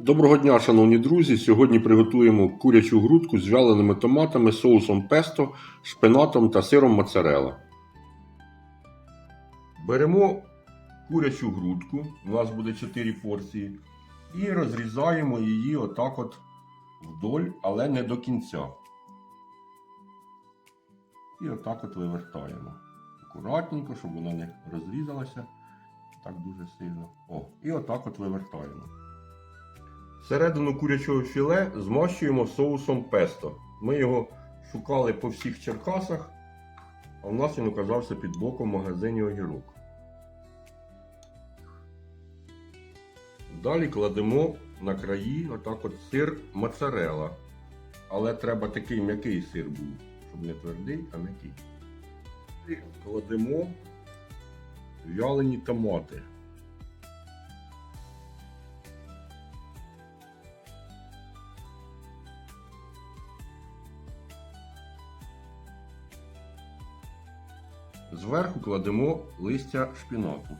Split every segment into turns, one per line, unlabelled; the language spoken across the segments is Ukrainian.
Доброго дня, шановні друзі! Сьогодні приготуємо курячу грудку з вяленими томатами, соусом песто, шпинатом та сиром моцарелла. Беремо курячу грудку, у нас буде 4 порції, і розрізаємо її отак от вдоль, але не до кінця. І отак от вивертаємо. Акуратненько, щоб вона не розрізалася так дуже сильно. О, і отак от вивертаємо. Середину курячого філе змащуємо соусом песто. Ми його шукали по всіх черкасах, а в нас він оказався під боком в магазині огірок. Далі кладемо на краї отак от сир моцарелла. Але треба такий м'який сир був, щоб не твердий, а м'який. І кладемо вялені томати. Зверху кладемо листя шпінату.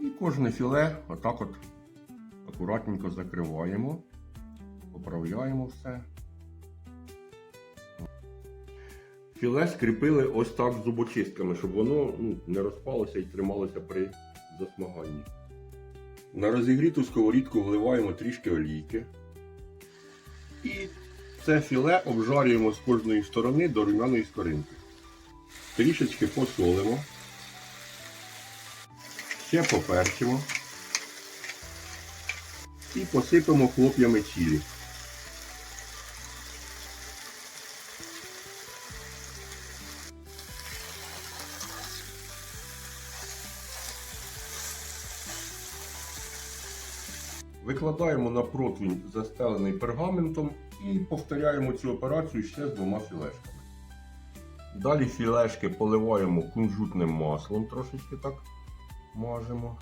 І кожне філе отак от акуратненько закриваємо, поправляємо все. Філе скріпили ось так зубочистками, щоб воно ну, не розпалося і трималося при засмаганні. На розігріту сковорідку вливаємо трішки олійки. І це філе обжарюємо з кожної сторони до румяної скоринки. Трішечки посолимо. Ще поперчимо. І посипемо хлоп'ями чілі. Викладаємо на противень, застелений пергаментом, і повторяємо цю операцію ще з двома філешками. Далі філешки поливаємо кунжутним маслом, трошечки так мажемо.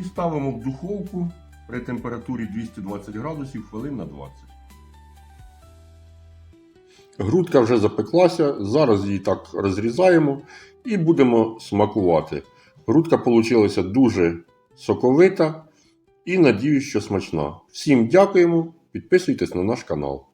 І ставимо в духовку при температурі 220 градусів хвилин на 20. Грудка вже запеклася, зараз її так розрізаємо і будемо смакувати. Грудка вийшла дуже соковита і надіюсь, що смачна. Всім дякуємо, підписуйтесь на наш канал.